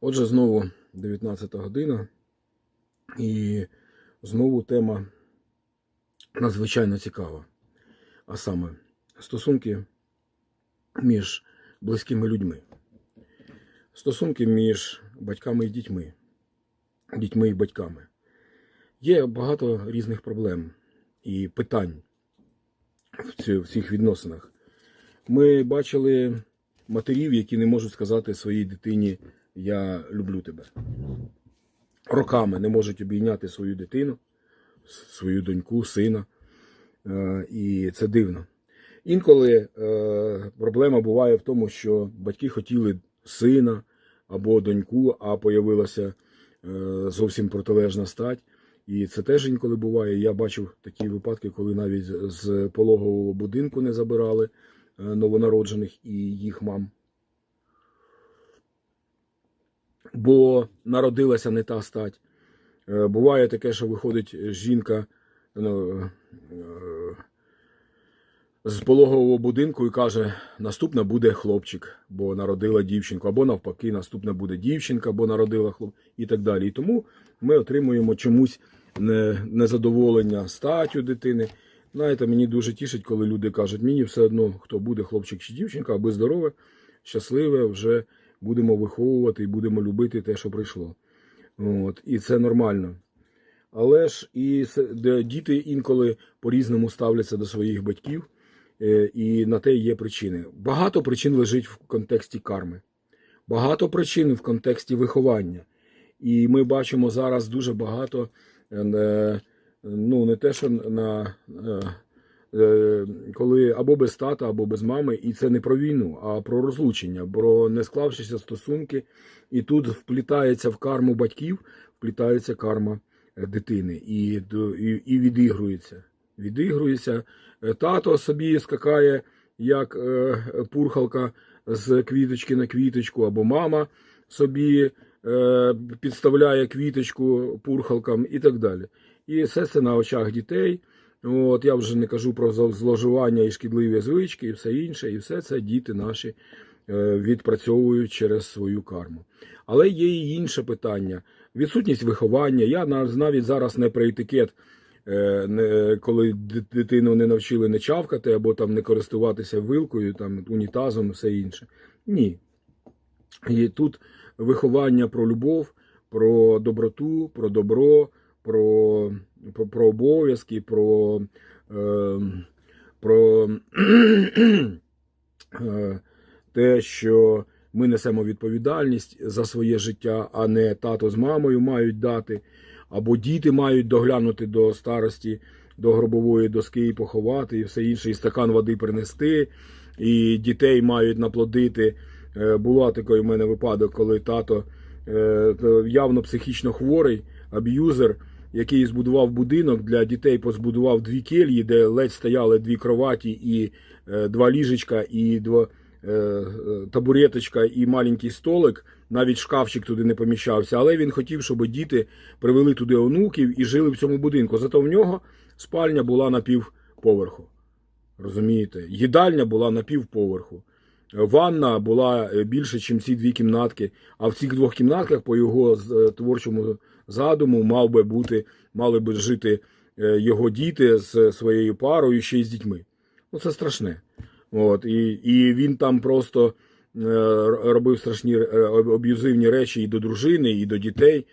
Отже, знову 19 година, і знову тема надзвичайно цікава. А саме стосунки між близькими людьми, стосунки між батьками і дітьми, дітьми і батьками. Є багато різних проблем і питань в цих відносинах. Ми бачили матерів, які не можуть сказати своїй дитині Я люблю тебе. Роками не можуть обійняти свою дитину, свою доньку, сина. Е, І це дивно. Інколи е, проблема буває в тому, що батьки хотіли сина або доньку, а появилася е, зовсім протилежна стать. І це теж інколи буває. Я бачив такі випадки, коли навіть з- пологового будинку не забирали новонароджених і їх мам. Бо народилася не та стать. Е, Буває таке, що виходить жінка ну, е, з пологового будинку і каже: наступна буде хлопчик, бо народила дівчинку, або навпаки, наступна буде дівчинка, бо народила хлопчик, і так далі. І тому ми отримуємо чомусь не- незадоволення статтю дитини. Знаєте, мені дуже тішить, коли люди кажуть, мені все одно, хто буде, хлопчик чи дівчинка, аби здорове, щасливе, вже будемо виховувати і будемо любити те, що прийшло. От, і це нормально. Але ж і діти інколи по-різному ставляться до своїх батьків, е, і на те є причини. Багато причин лежить в контексті карми, багато причин в контексті виховання. І ми бачимо зараз дуже багато, е, е, ну не те, що на коли або без тата, або без мами, і це не про війну, а про розлучення, про не склавшися стосунки. І тут вплітається в карму батьків, вплітається карма е, дитини і, і, і відігрується. Відігрується. Е, Тато собі скакає, як е, пурхалка з квіточки на квіточку, або мама собі е, підставляє квіточку пурхалкам і так далі. І все це на очах дітей. От, я вже не кажу про зло- зловживання і шкідливі звички, і все інше, і все це діти наші е, відпрацьовують через свою карму. Але є і інше питання: відсутність виховання. Я навіть зараз не про етикет, е, коли дитину не навчили не чавкати або там не користуватися вилкою, там унітазом, все інше. Ні. І тут виховання про любов, про доброту, про добро, про, про, про обов'язки, про, е, про те, що ми несемо відповідальність за своє життя, а не тато з мамою мають дати, або діти мають доглянути до старості, до гробової доски і поховати, і все інше, і стакан води принести, і дітей мають наплодити. Е, Була такий у мене випадок, коли тато е, явно психічно хворий, аб'юзер, який збудував будинок для дітей, позбудував дві кельї, де ледь стояли дві кроваті і е, два ліжечка, і два е, е, табуреточка, і маленький столик. Навіть шкафчик туди не поміщався, але він хотів, щоб діти привели туди онуків і жили в цьому будинку. Зато в нього спальня була на півповерху. Розумієте? Їдальня була на півповерху. Ванна була е, більше, ніж ці дві кімнатки. А в цих двох кімнатках, по його е, творчому задуму, мав би бути, мали би жити е, його діти з своєю парою, ще й з дітьми. Ну, це страшне. От, і, і він там просто робив страшні об- аб'юзивні речі і до дружини, і до дітей,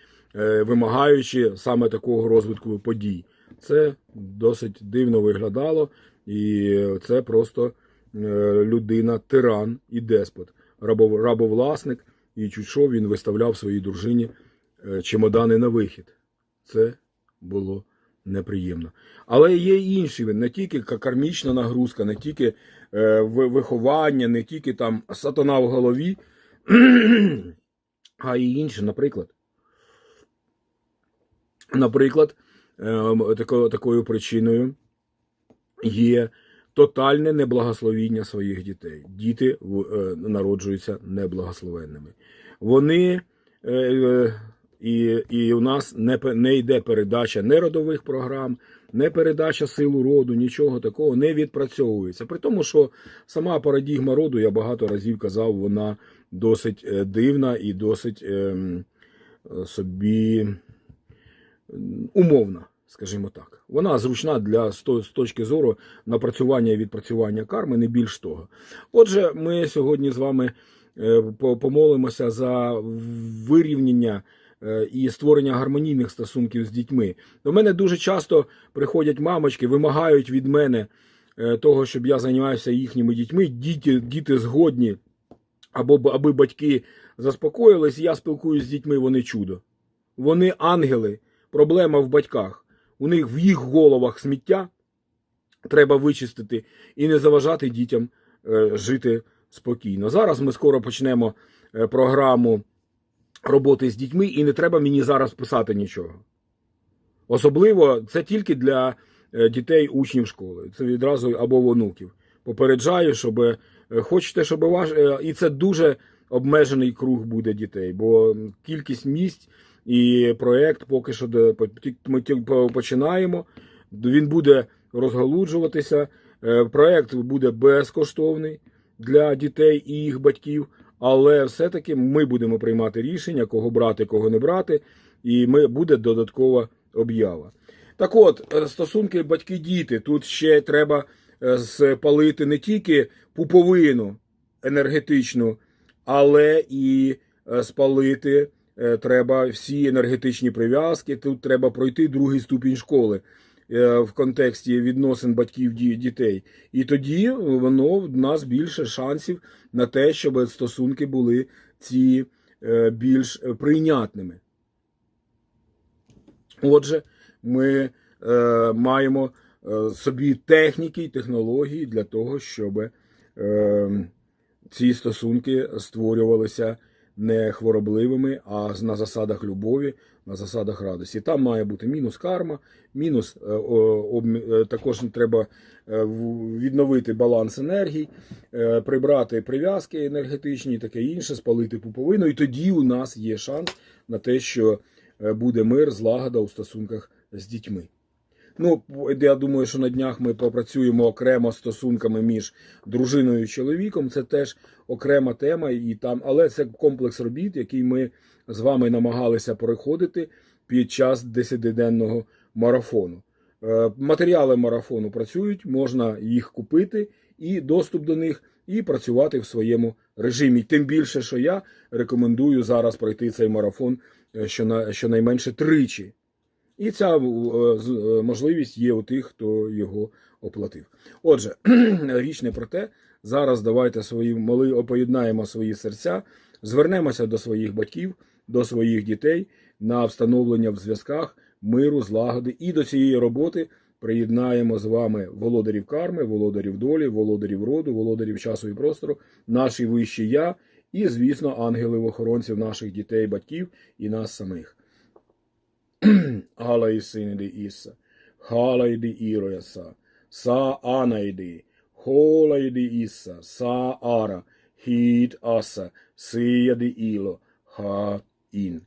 вимагаючи саме такого розвитку подій. Це досить дивно виглядало, і це просто людина, тиран і деспот, рабов, рабовласник, і чуть він виставляв своїй дружині е, чемодани на вихід. Це було неприємно. Але є інші, не тільки кармічна нагрузка, не тільки е, виховання, не тільки там сатана в голові, а і інше, наприклад. Наприклад, е, такою причиною є тотальне неблагословіння своїх дітей. Діти е, народжуються неблагословенними. Вони е, І, і у нас не, не йде передача не родових програм, не передача силу роду, нічого такого не відпрацьовується. При тому, що сама парадігма роду, я багато разів казав, вона досить е, дивна і досить ем, собі умовна, скажімо так. Вона зручна для з точки зору напрацювання і відпрацювання карми, не більш того. Отже, ми сьогодні з вами е, помолимося за вирівняння е, і створення гармонійних стосунків з дітьми. До мене дуже часто приходять мамочки, вимагають від мене е, того, щоб я займався їхніми дітьми. Діти, діти згодні, або аби батьки заспокоїлись, я спілкуюся з дітьми, вони чудо. Вони ангели. Проблема в батьках. У них в їх головах сміття треба вичистити і не заважати дітям е, жити спокійно. Зараз ми скоро почнемо е, програму роботи з дітьми, і не треба мені зараз писати нічого. Особливо це тільки для е, дітей учнів школи. Це відразу або онуків. Попереджаю, щоб хочете, щоб ваш. І це дуже обмежений круг буде дітей, бо кількість місць і проєкт поки що ми починаємо. Він буде розгалуджуватися. Е, Проєкт буде безкоштовний для дітей і їх батьків, але все-таки ми будемо приймати рішення, кого брати, кого не брати, і ми буде додаткова об'ява. Так от, е, стосунки батьки-діти. Тут ще треба е, спалити не тільки пуповину енергетичну, але і спалити треба всі енергетичні прив'язки. Тут треба пройти другий ступінь школи е, в контексті відносин батьків ді- дітей. І тоді воно в нас більше шансів на те, щоб стосунки були ці е, більш е, прийнятними. Отже, ми е, маємо е, собі техніки і технології для того, щоб е, ці стосунки створювалися не хворобливими, а на засадах любові, на засадах радості. Там має бути мінус карма, мінус е, е, також треба е, відновити баланс енергій, е, прибрати прив'язки енергетичні таке інше, спалити пуповину. І тоді у нас є шанс на те, що буде мир, злагода у стосунках з дітьми. Ну, я думаю, що на днях ми попрацюємо окремо стосунками між дружиною і чоловіком. Це теж окрема тема, і там, але це комплекс робіт, який ми з вами намагалися переходити під час десятиденного марафону. Е, Матеріали марафону працюють, можна їх купити і доступ до них, і працювати в своєму режимі. Тим більше, що я рекомендую зараз пройти цей марафон е, щонайменше тричі. І ця е, е, можливість є у тих, хто його оплатив. Отже, річ не про те. Зараз давайте свої моли поєднаємо свої серця, звернемося до своїх батьків, до своїх дітей на встановлення в зв'язках миру, злагоди. І до цієї роботи приєднаємо з вами володарів карми, володарів долі, володарів роду, володарів часу і простору, наші вищі я, і, звісно, ангелів-охоронців наших дітей, батьків і нас самих. Hala i Isa. Hala idi Irojasa. Sa anaidi, idi. Isa. Sa ara. Hid asa. siadi ilo. Ha in.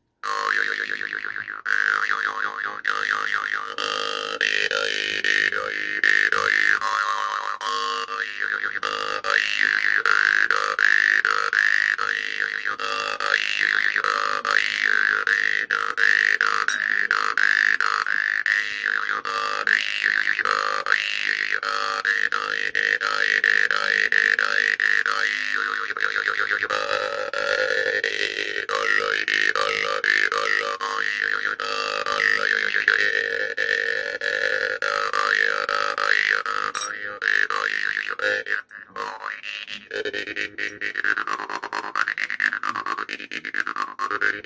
Oh,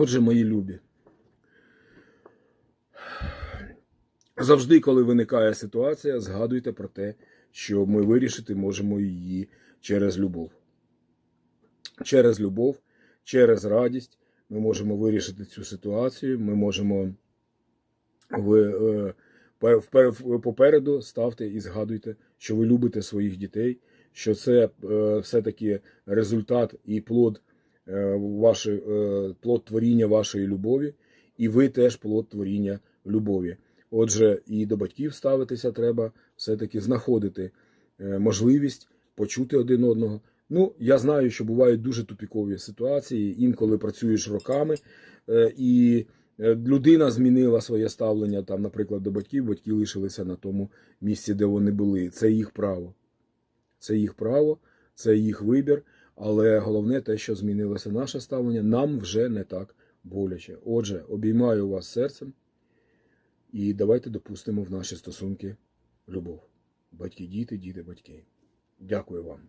Отже, мої любі. Завжди, коли виникає ситуація, згадуйте про те, що ми вирішити можемо її через любов. Через любов, через радість ми можемо вирішити цю ситуацію, ми можемо ви, е, попереду ставте і згадуйте, що ви любите своїх дітей, що це е, все-таки результат і плод е, вашої, е, плод творіння вашої любові, і ви теж плод творіння любові. Отже, і до батьків ставитися треба все-таки знаходити е, можливість почути один одного. Ну, я знаю, що бувають дуже тупікові ситуації, інколи працюєш роками, і людина змінила своє ставлення, там, наприклад, до батьків, батьки лишилися на тому місці, де вони були. Це їх право. Це їх право, це їх вибір. Але головне те, що змінилося наше ставлення, нам вже не так боляче. Отже, обіймаю вас серцем і давайте допустимо в наші стосунки любов. Батьки, діти, діти, батьки. Дякую вам.